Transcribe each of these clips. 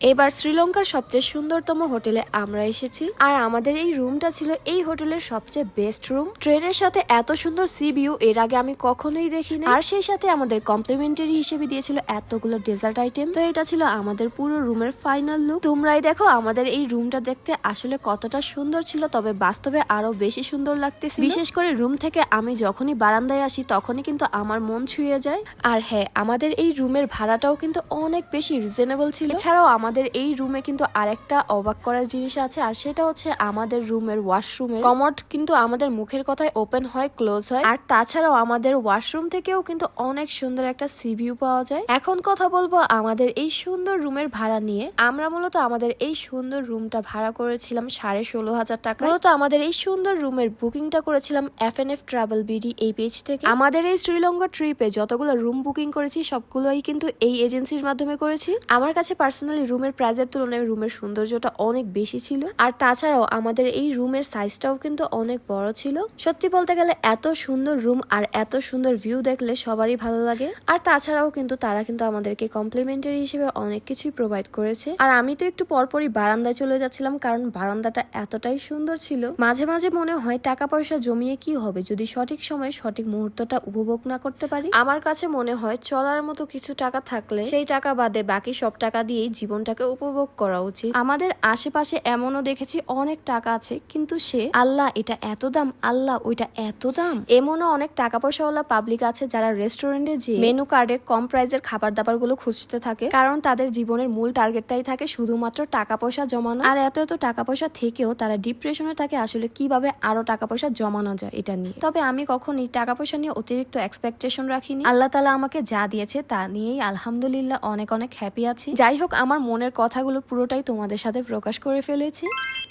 এবার শ্রীলঙ্কার সবচেয়ে সুন্দরতম হোটেলে আমরা এসেছি। আর আমাদের এই রুমটা ছিল এই হোটেলের সবচেয়ে বেস্ট রুম। ট্রেনের সাথে এত সুন্দর সি ভিউ, এর আগে আমি কখনোই দেখিনি। আর সেই সাথে আমাদের কমপ্লিমেন্টারি হিসেবে দিয়েছিল এতগুলো ডেজার্ট আইটেম। তো এটা ছিল আমাদের পুরো রুমের ফাইনাল লুক। তোমরাই দেখো আমাদের এই রুমটা দেখতে আসলে কতটা সুন্দর ছিল, তবে বাস্তবে আরও বেশি সুন্দর লাগতেছে বিশেষ করে রুম থেকে আমি যখনই বারান্দায় আসি, তখনই কিন্তু আমার মন ছুঁয়ে যায়। আর হ্যাঁ আমাদের এই রুমের ভাড়াটাও কিন্তু অনেক বেশি রিজনেবল ছিল। এছাড়াও আমাদের এই রুমে কিন্তু আরেকটা অবাক করার জিনিস আছে, আর সেটা হচ্ছে আমাদের রুমের ওয়াশরুমের কমোড কিন্তু আমাদের মুখের কথায় ওপেন হয় ক্লোজ হয়। আর তাছাড়াও আমাদের ওয়াশরুম থেকেও কিন্তু অনেক সুন্দর একটা সি ভিউ পাওয়া যায়। এখন কথা বলব আমাদের এই সুন্দর রুমের ভাড়া নিয়ে। আমরা মূলত আমাদের এই সুন্দর রুমটা ভাড়া করেছিলাম সাড়ে ষোলো হাজার টাকা মূলত আমাদের এই সুন্দর রুমের বুকিংটা করেছিলাম F N F travel BD এই পেজ থেকে। আমাদের এই শ্রীলঙ্কা ট্রিপে যতগুলো রুম বুকিং করেছি, সবগুলোই কিন্তু এই এজেন্সির মাধ্যমে করেছি। আমার কাছে পার্সোনালি রুমের প্রাইজের তুলনায় রুমের সৌন্দর্যটা অনেক বেশি ছিল। আর তাছাড়াও আমাদের এই রুমের সাইজটাও কিন্তু অনেক বড় ছিল। সত্যি বলতে গেলে এত সুন্দর রুম আর এত সুন্দর ভিউ দেখলে সবারই ভালো লাগে। আর তাছাড়াও কিন্তু তারা কিন্তু আমাদেরকে কমপ্লিমেন্টারি হিসেবে অনেক কিছুই প্রোভাইড করেছে। আর আমি তো একটু পরপরই বারান্দায় চলে যাচ্ছিলাম কারণ বারান্দাটা এতটাই সুন্দর ছিল। মাঝে মাঝে মনে হয় টাকা পয়সা জমিয়ে কি হবে যদি সঠিক সময়ে সঠিক মুহূর্তটা উপভোগ না করতে পারি? আমার কাছে মনে হয় চলার মতো কিছু টাকা থাকলে সেই টাকা বাদে বাকি সব টাকা দিয়েই জীবনটাকে উপভোগ করা উচিত। আমাদের আশেপাশে এমনও দেখেছি অনেক টাকা আছে, কিন্তু সে, আল্লাহ, এটা এত দাম, আল্লাহ, ওইটা এত দাম। এমনও অনেক টাকা পয়সাওয়ালা পাবলিক আছে যারা রেস্টুরেন্টে যে মেনু কার্ডে কম প্রাইজের খাবার দাবারগুলো খুঁজতে থাকে, কারণ তাদের জীবনের মূল টার্গেটটাই থাকে শুধুমাত্র টাকা পয়সা জমানো। আর এত এত টাকা পয়সা থেকেও তারা ডিপ্রেশনে থাকে আসলে কীভাবে আরও টাকা পয়সা জমানো যায় এটা নিয়ে। তবে আমি কখনই টাকা পয়সা নিয়ে অতিরিক্ত এক্সপেকটেশন রাখিনি। আল্লাহ তালা আমাকে যা দিয়েছে তা নিয়েই আলহামদুলিল্লাহ অনেক অনেক হ্যাপি আছি। যাই হোক, আমার মনের কথাগুলো পুরোটাই তোমাদের সাথে প্রকাশ করে ফেলেছি।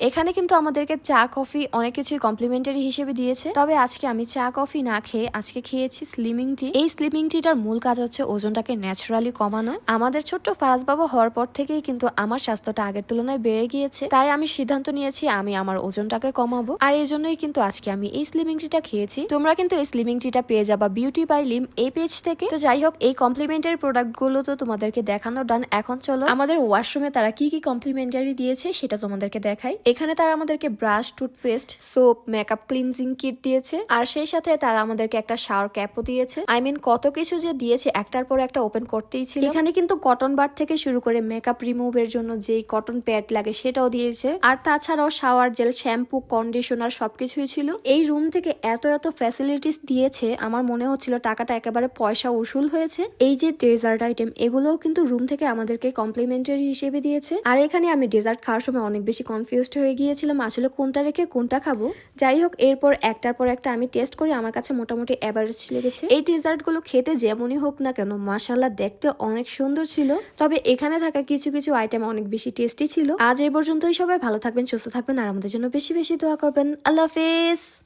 এখানে কিন্তু আমাদেরকে চা, কফি অনেক কিছুই কমপ্লিমেন্টারি হিসেবে দিয়েছে। তবে আজকে আমি চা, কফি না খেয়ে আজকে খেয়েছি স্লিমিং টি এই স্লিমিং টিটার মূল কাজ হচ্ছে ওজনটাকে ন্যাচারালি কমানো। আমাদের ছোট্ট ফারাজ বাবা হওয়ার পর থেকেই কিন্তু আমার স্বাস্থ্যটা আগের তুলনায় বেড়ে গিয়েছে। তাই আমি সিদ্ধান্ত নিয়েছি আমি আমার ওজনটাকে কমাবো। আর এই জন্যই কিন্তু আজকে আমি এই স্লিমিং টিটা খেয়েছি। তোমরা কিন্তু এই স্লিমিং টিটা পেয়ে যাবা বিউটি বাই লিম এই পেজ থেকে। তো যাই হোক, এই কমপ্লিমেন্টারি প্রোডাক্টগুলো তো তোমাদেরকে দেখানো ডান এখন চলো, আমাদের ওয়াশরুমে তারা কি কি কমপ্লিমেন্টারি দিয়েছে সেটা তোমাদেরকে দেখাই। এখানে তারা আমাদেরকে brush toothpaste soap makeup cleansing kit দিয়েছে। আর সেই সাথে তারা আমাদেরকে একটা শাওয়ার ক্যাপও দিয়েছে। আই মিন কত কিছু যে দিয়েছে, একটার পর একটা ওপেন করতেই ছিল। এখানে কিন্তু কটন বার থেকে শুরু করে মেকআপ রিমুভের জন্য যেই কটন প্যাড লাগে সেটাও দিয়েছে। আর তাছাড়াও শাওয়ার জেল শ্যাম্পু কন্ডিশনার সবকিছুই ছিল। এই রুম থেকে এত এত ফ্যাসিলিটিস দিয়েছে, আমার মনে হচ্ছিল টাকাটা একেবারে পয়সা উসুল হয়েছে। এই যে ডেজার্ট আইটেম এগুলোও কিন্তু রুম থেকে আমাদেরকে কমপ্লিমেন্টারি হিসেবে দিয়েছে। আর এখানে আমি ডেজার্ট খাওয়ার সময় অনেক বেশি কনফিউজড হয়ে গিয়েছিলাম আসলে কোনটা রেখে কোনটা খাব। যাই হোক, এরপর একটার পর একটা আমি টেস্ট করি, আমার কাছে মোটামুটি অ্যাভারেজ লেগেছে। এই ডেজার্টগুলো খেতে যেমনই হোক না কেন মাসাল্লাহ দেখতে অনেক সুন্দর ছিল। তবে এখানে থাকা কিছু কিছু আইটেম অনেক বেশি টেস্টি ছিল। আজ এই পর্যন্তই সবাই ভালো থাকবেন, সুস্থ থাকবেন, আর আমাদের জন্য বেশি বেশি দোয়া করবেন। আল্লাহ হাফেজ!